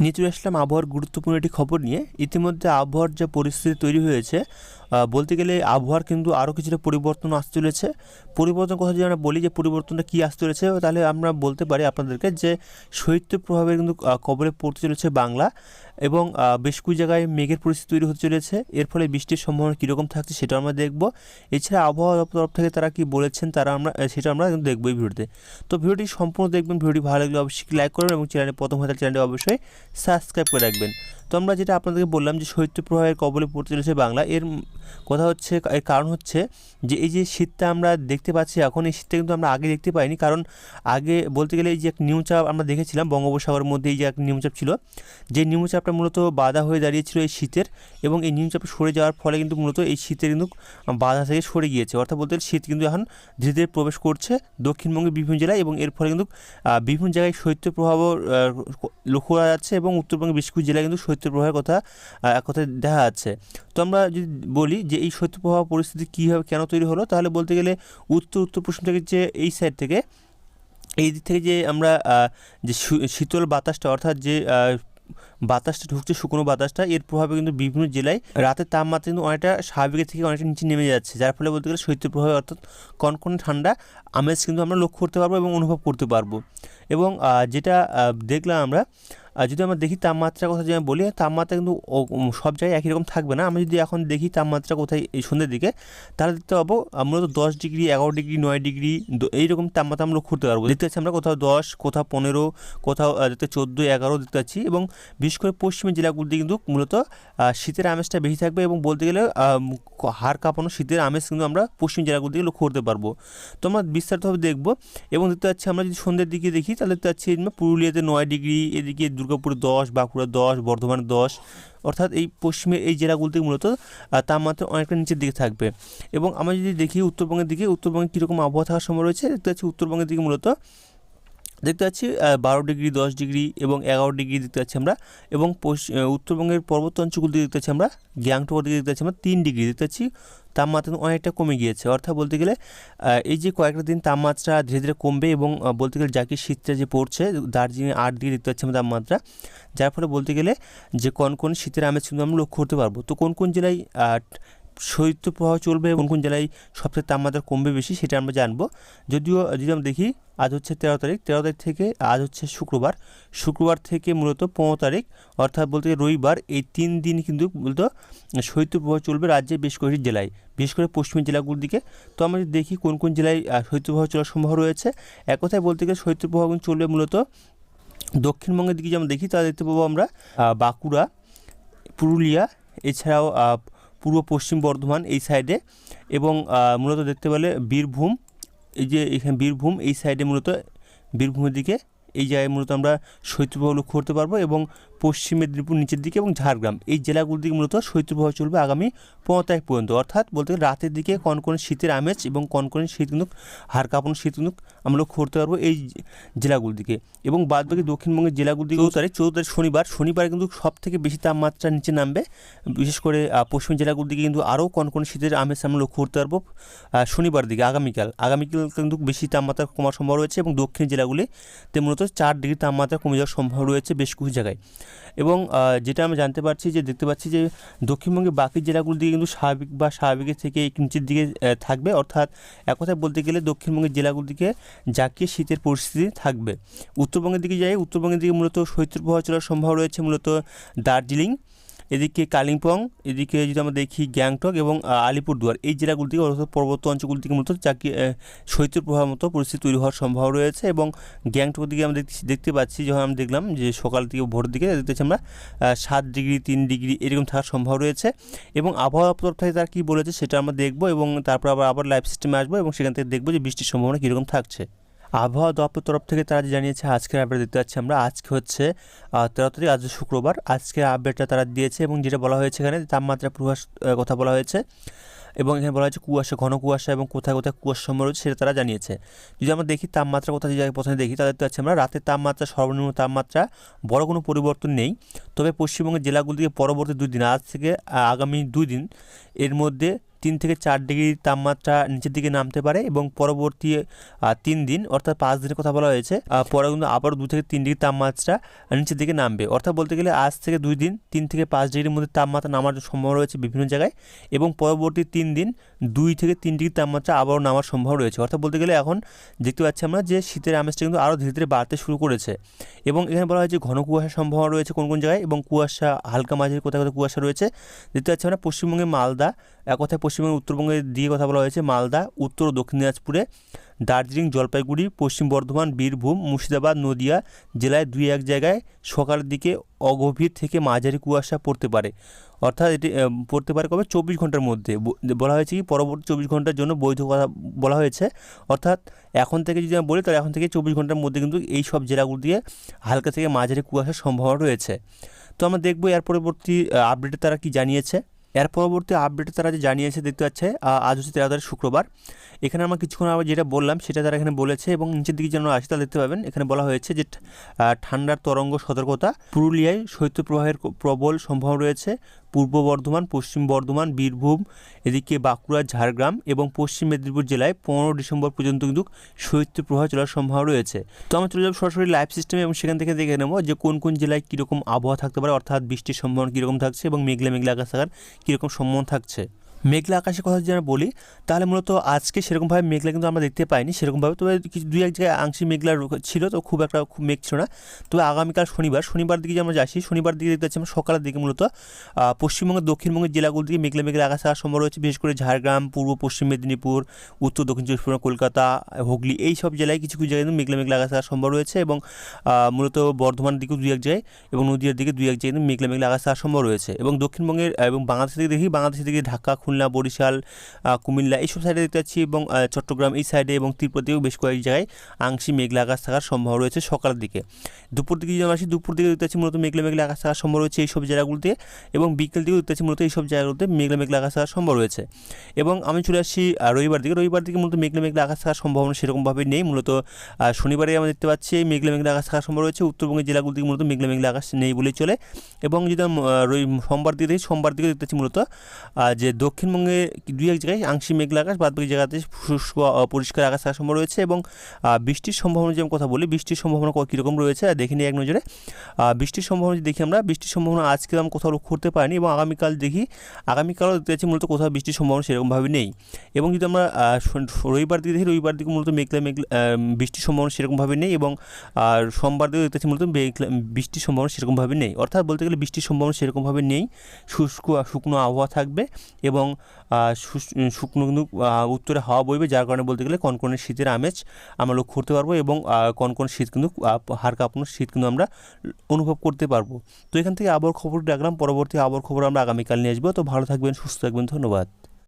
নিয়ে চলে আসলাম আবহাওয়ার গুরুত্বপূর্ণ একটি খবর নিয়ে। ইতিমধ্যে আবহাওয়ার যে পরিস্থিতি তৈরি হয়েছে বলতে গেলে আবহাওয়ার কিন্তু আরও কিছুটা পরিবর্তন আসতে চলেছে। পরিবর্তন কথা যদি আমরা বলি যে পরিবর্তনটা কী আসতে চলেছে, তাহলে আমরা বলতে পারি আপনাদেরকে যে শৈত্য প্রভাবের কিন্তু কবলে পড়তে চলেছে বাংলা এবং বেশ কিছু জায়গায় মেঘের পরিস্থিতি তৈরি হতে চলেছে। এর ফলে বৃষ্টির সম্ভাবনা কীরকম থাকছে সেটা আমরা দেখব। এছাড়া আবহাওয়া তরফ থেকে তারা কি বলেছেন তারা আমরা সেটা আমরা কিন্তু দেখব এই ভিডিওতে। তো ভিডিওটি সম্পূর্ণ দেখবেন, ভিডিওটি ভালো লাগলে অবশ্যই লাইক করবেন এবং চ্যানেলে প্রথম হয়ে চ্যানেলটি অবশ্যই সাবস্ক্রাইব করে রাখবেন। তো আমরা যেটা আপনাদেরকে বললাম যে শৈত্য প্রবাহের কবলে পড়তে চলেছে বাংলা, এর কথা হচ্ছে এর কারণ হচ্ছে যে এই যে শীতটা আমরা দেখতে পাচ্ছি এখন এই শীতটা কিন্তু আমরা আগে দেখতে পাইনি। কারণ আগে বলতে গেলে এই যে এক নিউচাপ আমরা দেখেছিলাম বঙ্গোপসাগরের মধ্যে এই যে এক নিউচাপ ছিল যে নিউচাপটা মূলত বাধা হয়ে দাঁড়িয়েছিল এই শীতের এবং এই নিম্নচাপ সরে যাওয়ার ফলে কিন্তু মূলত এই শীতের কিন্তু বাধা থেকে সরে গিয়েছে। অর্থাৎ বলতে গেলে শীত কিন্তু এখন ধীরে ধীরে প্রবেশ করছে দক্ষিণবঙ্গের বিভিন্ন জেলায় এবং এর ফলে কিন্তু বিভিন্ন জায়গায় শৈত্য প্রভাবও আহ, লক্ষ্য করা যাচ্ছে এবং উত্তরবঙ্গের বেশ কিছু জেলায় কিন্তু শৈত্য প্রবাহের কথা এক কথায় দেখা যাচ্ছে। তো আমরা যদি বলি যে এই শৈত্য প্রবাহ পরিস্থিতি কীভাবে কেন তৈরি হলো, তাহলে বলতে গেলে উত্তর উত্তর পশ্চিম থেকে যে এই সাইড থেকে, এই দিক থেকে যে আমরা যে শীতল বাতাসটা অর্থাৎ যে বাতাসটা ঢুকছে, শুকনো বাতাসটা, এর প্রভাবে কিন্তু বিভিন্ন জেলায় রাতের তাপমাত্রা কিন্তু অনেকটা স্বাভাবিকের থেকে অনেকটা নিচে নেমে যাচ্ছে। যার ফলে বলতে গেলে শৈত্য প্রভাবে অর্থাৎ কনকনে ঠান্ডা, আমেজ কিন্তু আমরা লক্ষ্য করতে পারব এবং অনুভব করতে পারব। এবং যেটা দেখলাম আমরা আর যদি আমরা দেখি তাপমাত্রার কথা যদি আমি বলি, তাপমাত্রা কিন্তু সব জায়গায় একই রকম থাকবে না। আমরা যদি এখন দেখি তাপমাত্রা কোথায় এই সন্ধ্যের দিকে, তাহলে দেখতে পাবো মূলত দশ ডিগ্রি, এগারো ডিগ্রি, নয় ডিগ্রি এইরকম তাপমাত্রা আমরা করতে পারব। দেখতে পাচ্ছি আমরা কোথাও দশ, কোথাও পনেরো, কোথাও দেখতে চোদ্দ, এগারো দেখতে পাচ্ছি এবং বিশেষ করে পশ্চিমের জেলাগুলিতে কিন্তু মূলত শীতের আমেজটা বেশি থাকবে এবং বলতে গেলে হাড় কাঁপানো শীতের আমেজ কিন্তু আমরা পশ্চিম জেলাগুলি থেকে লক্ষ্য করতে পারব। তো আমরা বিস্তারিতভাবে দেখব এবং দেখতে পাচ্ছি আমরা যদি সন্ধ্যের দিকে দেখি, তাহলে দেখতে পাচ্ছি পুরুলিয়াতে নয় ডিগ্রি, এদিকে দুর্গাপুরে দশ, বাঁকুড়া দশ, বর্ধমান দশ, অর্থাৎ এই পশ্চিমের এই জেলাগুলিতে মূলত তাপমাত্রা অনেকটা নিচের দিকে থাকবে। এবং আমরা যদি দেখি উত্তরবঙ্গের দিকে, উত্তরবঙ্গে কীরকম আবহাওয়া থাকার সময় রয়েছে দেখতে পাচ্ছি উত্তরবঙ্গের দিকে মূলত দেখতে পাচ্ছি বারো ডিগ্রি, দশ ডিগ্রি এবং এগারো ডিগ্রি দেখতে পাচ্ছি আমরা এবং উত্তরবঙ্গের পর্বত অঞ্চলগুলি দেখতে পাচ্ছি আমরা গ্যাংটকের দিকে দেখতে পাচ্ছি আমরা তিন ডিগ্রি। দেখতে পাচ্ছি তাপমাত্রা অনেকটা কমে গিয়েছে। অর্থাৎ বলতে গেলে এই যে কয়েকটা দিন তাপমাত্রা ধীরে ধীরে কমবে এবং বলতে গেলে যাকে শীতটা যে পড়ছে, দার্জিলিং আট ডিগ্রি দেখতে পাচ্ছি আমরা তাপমাত্রা। যার ফলে বলতে গেলে যে কোন কোন শীতের আমেজ কিন্তু আমরা লক্ষ্য করতে পারব। তো কোন কোন জেলায় আহ, শৈত্য প্রবাহ চলবে কোন কোন জেলায় সবচেয়ে তাপমাত্রা কমবে বেশি সেটা আমরা জানব। যদিও যদি আমরা দেখি আজ হচ্ছে তেরো তারিখ তেরো তারিখ থেকে আজ হচ্ছে শুক্রবার। শুক্রবার থেকে মূলত পনেরো তারিখ অর্থাৎ বলতে রবিবার এই তিন দিন কিন্তু মূলত শৈত্য প্রবাহ চলবে রাজ্যের বেশ কয়েকটি জেলায় বিশেষ করে পশ্চিমের জেলাগুলোর দিকে। তো আমরা দেখি কোন কোন জেলায় শৈত্যপ্রবাহ চলার সম্ভব রয়েছে এক কথায় বলতে গেলে শৈত্যপ্রবাহ চলবে মূলত দক্ষিণবঙ্গের দিকে যেমন দেখি তা দেখতে পাবো আমরা বাঁকুড়া পুরুলিয়া এছাড়াও পূর্ব পশ্চিম বর্ধমান এই সাইডে এবং মূলত দেখতে পেলে বীরভূম, এই যে এখানে বীরভূম, এই সাইডে মূলত বীরভূমের দিকে এই জায়গায় মূলত আমরা শৈত্যপ্রবাহ লক্ষ্য করতে পারব এবং পশ্চিম মেদিনীপুর নিচের দিকে এবং ঝাড়গ্রাম। এই জেলাগুলোর দিকে মূলত শৈত্যপ্রবাহ চলবে আগামী পনেরো তারিখ পর্যন্ত। অর্থাৎ বলতে গেলে রাতের দিকে কনকনে শীতের আমেজ এবং কনকনে শীত কিন্তু হাড় কাঁপানো শীত কিন্তু আমরা লক্ষ্য করতে পারব এই জেলাগুলোর দিকে। এবং বাদবাকি দক্ষিণবঙ্গের জেলাগুলোর দিকে চৌদ্দ তারিখ চৌদ্দ তারিখ শনিবার। শনিবার কিন্তু সব থেকে বেশি তাপমাত্রা নিচে নামবে। বিশেষ করে পশ্চিম জেলাগুলোর দিকে কিন্তু আরও কনকনে শীতের আমেজ আমরা লক্ষ্য করতে পারব শনিবার দিকে আগামীকাল। আগামীকাল কিন্তু বেশি তাপমাত্রা কমার সম্ভব রয়েছে এবং দক্ষিণ জেলাগুলিতে মূলত চার ডিগ্রি তাপমাত্রা কমে যাওয়ার সম্ভব রয়েছে বেশ কিছু জায়গায়। এবং যেটা আমরা জানতে পারছি যে, দেখতে পাচ্ছি যে দক্ষিণবঙ্গে বাকি জেলাগুলো দিকে কিন্তু স্বাভাবিক বা স্বাভাবিকের থেকে নিচের দিকে থাকবে। অর্থাৎ এক কথায় বলতে গেলে দক্ষিণবঙ্গের জেলাগুলোর দিকে জাঁকিয়ে শীতের পরিস্থিতি থাকবে। উত্তরবঙ্গের দিকে যাই, উত্তরবঙ্গের দিকে মূলত শৈত্যপ্রবাহ চলার সম্ভাবনা রয়েছে, মূলত দার্জিলিং। এদিকে কালিম্পং, এদিকে যদি আমরা দেখি গ্যাংটক এবং আলিপুরদুয়ার, এই জেলাগুলো থেকে অর্থাৎ পর্বত অঞ্চলগুলি থেকে মূলত চাকরি শৈত্যের প্রভাব মতো পরিস্থিতি তৈরি হওয়ার সম্ভাবনা রয়েছে এবং গ্যাংটকের দিকে আমরা দেখছি- দেখতে পাচ্ছি যখন আমরা দেখলাম যে সকাল থেকে ভোরের দিকে দেখতে পাচ্ছি আমরা সাত ডিগ্রি, তিন ডিগ্রি এরকম থাকার সম্ভাবনা রয়েছে এবং আবহাওয়া দপ্তর থেকে তারা কী বলেছে সেটা আমরা দেখব এবং তারপর আবার আবার লাইভ সিস্টেমে আসব এবং সেখান থেকে দেখব যে বৃষ্টির সম্ভাবনা কীরকম থাকছে। আবহাওয়া দপ্তর তরফ থেকে তারা যে জানিয়েছে, আজকের আপডেট দেখতে পাচ্ছি আমরা। আজকে হচ্ছে তেরো তারিখ, আজ শুক্রবার। আজকের আপডেটটা তারা দিয়েছে এবং যেটা বলা হয়েছে এখানে তাপমাত্রা পূর্বাস কথা বলা হয়েছে। এবং এখানে বলা হয়েছে কুয়াশা, ঘন কুয়াশা এবং কোথায় কোথায় কুয়াশা সম্ভব রয়েছে সেটা তারা জানিয়েছে। যদি আমরা দেখি তাপমাত্রা কোথায় যদি প্রথমে দেখি তাদের দেখতে পাচ্ছি আমরা রাতের তাপমাত্রা, সর্বনিম্ন তাপমাত্রা, বড় কোনো পরিবর্তন নেই। তবে পশ্চিমবঙ্গের জেলাগুলো থেকে পরবর্তী দুই দিন, আজ থেকে আগামী দুই দিন, এর মধ্যে তিন থেকে চার ডিগ্রি তাপমাত্রা নিচের দিকে নামতে পারে এবং পরবর্তী তিন দিন, অর্থাৎ পাঁচ দিনের কথা বলা হয়েছে পরে কিন্তু আবারও দু থেকে তিন ডিগ্রি তাপমাত্রা নিচের দিকে নামবে। অর্থাৎ বলতে গেলে আজ থেকে দুই দিন তিন থেকে পাঁচ ডিগ্রির মধ্যে তাপমাত্রা নামার সম্ভাবনা রয়েছে বিভিন্ন জায়গায় এবং পরবর্তী তিন দিন দুই থেকে তিন ডিগ্রি তাপমাত্রা আবারও নামার সম্ভাবনা রয়েছে। অর্থাৎ বলতে গেলে এখন দেখতে পাচ্ছি আমরা যে শীতের আমেজটা কিন্তু আরও ধীরে ধীরে বাড়তে শুরু করেছে এবং এখানে বলা হয়েছে ঘন কুয়াশার সম্ভাবনা রয়েছে কোন কোন জায়গায় এবং কুয়াশা হালকা মাঝের কোথায় কোথায় কুয়াশা রয়েছে। দেখতে পাচ্ছি আমরা পশ্চিমবঙ্গে মালদা এক কথায় পশ্চিমবঙ্গের উত্তরবঙ্গের দিকে কথা বলা হয়েছে, মালদা, উত্তর ও দক্ষিণ দিনাজপুরে, দার্জিলিং, জলপাইগুড়ি, পশ্চিম বর্ধমান, বীরভূম, মুর্শিদাবাদ, নদিয়া জেলায় দুই এক জায়গায় সকালের দিকে অগভীর থেকে মাঝারি কুয়াশা পড়তে পারে। অর্থাৎ এটি পড়তে পারে কবে? চব্বিশ ঘণ্টার মধ্যে। বলা হয়েছে কি, পরবর্তী চব্বিশ ঘণ্টার জন্য বৈধ কথা বলা হয়েছে। অর্থাৎ এখন থেকে যদি আমি বলি, তাহলে এখন থেকে চব্বিশ ঘণ্টার মধ্যে কিন্তু এই সব জেলাগুলো দিয়ে হালকা থেকে মাঝারি কুয়াশার সম্ভাবনা রয়েছে। তো আমরা দেখব এর পরবর্তী আপডেটে তারা কি জানিয়েছে। এর পরবর্তী আপডেটে তারা যে জানিয়েছে দেখতে পাচ্ছে আজ হচ্ছে তেরো তারিখ শুক্রবার। এখানে আমরা কিছুক্ষণ আবার যেটা বললাম, সেটা তারা এখানে বলেছে এবং নিচের দিকে যেন আসে তা দেখতে পাবেন। এখানে বলা হয়েছে যে ঠান্ডার তরঙ্গ সতর্কতা, পুরুলিয়ায় শৈত্যপ্রবাহের প্রবাহের প্রবল সম্ভাবনা রয়েছে। পূর্ব বর্ধমান, পশ্চিম বর্ধমান, বীরভূম, এদিকে বাঁকুড়া, ঝাড়গ্রাম এবং পশ্চিম মেদিনীপুর জেলায় পনেরো ডিসেম্বর পর্যন্ত কিন্তু শৈত্য শৈত্যপ্রবাহ চলার সম্ভাবনা রয়েছে। তো আমরা চলে যাব সরাসরি লাইভ সিস্টেমে এবং সেখান থেকে দেখে নেব যে কোন কোন জেলায় কীরকম আবহাওয়া থাকতে পারে, অর্থাৎ বৃষ্টির সম্ভাবনা কীরকম থাকছে এবং মেঘলা মেঘলা আকাশ থাকার কীরকম সম্ভাবনা থাকছে। মেঘলা আকাশের কথা যদি আমরা বলি, তাহলে মূলত আজকে সেরকমভাবে মেঘলা কিন্তু আমরা দেখতে পাইনি, সেরকমভাবে তবে কিছু দুই এক জায়গায় আংশিক মেঘলা ছিল, তো খুব একটা খুব মেঘ ছিল না। তবে আগামীকাল শনিবার শনিবার দিকে যে আমরা যাচ্ছি, শনিবার দিকে দেখতে পাচ্ছি আমরা সকালের দিকে মূলত পশ্চিমবঙ্গের দক্ষিণবঙ্গের জেলাগুলো দিকে মেঘলা মেঘলা আকাশ থাকার সম্ভব রয়েছে, বিশেষ করে ঝাড়গ্রাম, পূর্ব, পশ্চিম মেদিনীপুর, উত্তর, দক্ষিণ চব্বিশ পরগনা, কলকাতা, হুগলি, এই সব জেলায় কিছু কিছু জায়গায় কিন্তু মেঘলা মেঘলা আকাশ থাকার সম্ভব রয়েছে এবং মূলত বর্ধমানের দিকেও দুই এক জায়গায় এবং নদীয়ার দিকে দুই এক জায়গায় কিন্তু মেঘলা মেঘলা আকাশ থাকার সম্ভব রয়েছে। এবং দক্ষিণবঙ্গের এবং বাংলাদেশের দিকে দেখি, বাংলাদেশের দিকে ঢাকা খুলনা, বরিশাল কুমিল্লা এইসব সাইডে দেখতে পাচ্ছি এবং চট্টগ্রাম এই সাইডে এবং ত্রিপুরাতেও বেশ কয়েক জায়গায় আংশিক মেঘলা আকাশ থাকার সম্ভাবনা রয়েছে সকালের দিকে। দুপুর দিকে যদি আসি, দুপুর দিকে দেখতে পাচ্ছি মূলত মেঘলা মেঘলা আকাশ থাকার সম্ভব রয়েছে এইসব জায়গাগুলোতে এবং বিকেল দিকেও দেখতে পাচ্ছি মূলত এইসব জায়গাগুলোতে মেঘলা মেঘলা আকাশ থাকার সম্ভব রয়েছে। এবং আমি চলে আসছি রবিবার দিকে। রবিবার দিকে মূলত মেঘলা মেঘলা আকাশ থাকার সম্ভাবনা সেরকমভাবে নেই। মূলত শনিবারে আমরা দেখতে পাচ্ছি মেঘলা মেঘলা আকাশ থাকার সম্ভব রয়েছে। উত্তরবঙ্গের জেলাগুলো দিকে মূলত মেঘলা মেঘলা আকাশ নেই বলেই চলে। এবং যদি সোমবার দিকে দেখি, সোমবার দিকে দেখতে পাচ্ছি মূলত যে যে দক্ষিণবঙ্গে দুই এক জায়গায় আংশিক মেঘলা আকাশ বাদ বাকি জায়গাতে শুষ্ক পরিষ্কার আকাশ থাকার সম্ভব রয়েছে এবং বৃষ্টির সম্ভাবনা যে কথা বলি, বৃষ্টির সম্ভাবনা কীরকম রয়েছে দেখে নিই এক নজরে। বৃষ্টির সম্ভাবনা দেখি আমরা, বৃষ্টির সম্ভাবনা আজকে আমি কোথাও লক্ষ্য করতে পারিনি এবং আগামীকাল দেখি, আগামীকালও দেখতে পাচ্ছি মূলত কোথাও বৃষ্টির সম্ভাবনা সেরকমভাবে নেই। এবং যদি আমরা রবিবার দিকে দেখি, রবিবার দিকে মূলত মেঘলা মেঘলা বৃষ্টির সম্ভাবনা সেরকমভাবে নেই এবং, আর সোমবার দিকে দেখতে পাচ্ছি মূলত বৃষ্টির সম্ভাবনা সেরকমভাবে নেই। অর্থাৎ বলতে গেলে বৃষ্টির সম্ভাবনা সেরকমভাবে নেই। শুষ্ক, শুকনো আবহাওয়া থাকবে এবং শুষ- শুকনো কিন্তু উত্তরে হাওয়া বইবে, যার কারণে বলতে গেলে কনকনে শীতের আমেজ আমরা লক্ষ্য করতে পারব এবং কনকনে শীত কিন্তু হাড় শীত কিন্তু আমরা অনুভব করতে পারব। তো এখান থেকে আবার খবর রাখলাম পরবর্তী আবহাওয়ার খবর আমরা আগামীকাল নিয়ে আসব। তো ভালো থাকবেন, সুস্থ থাকবেন, ধন্যবাদ।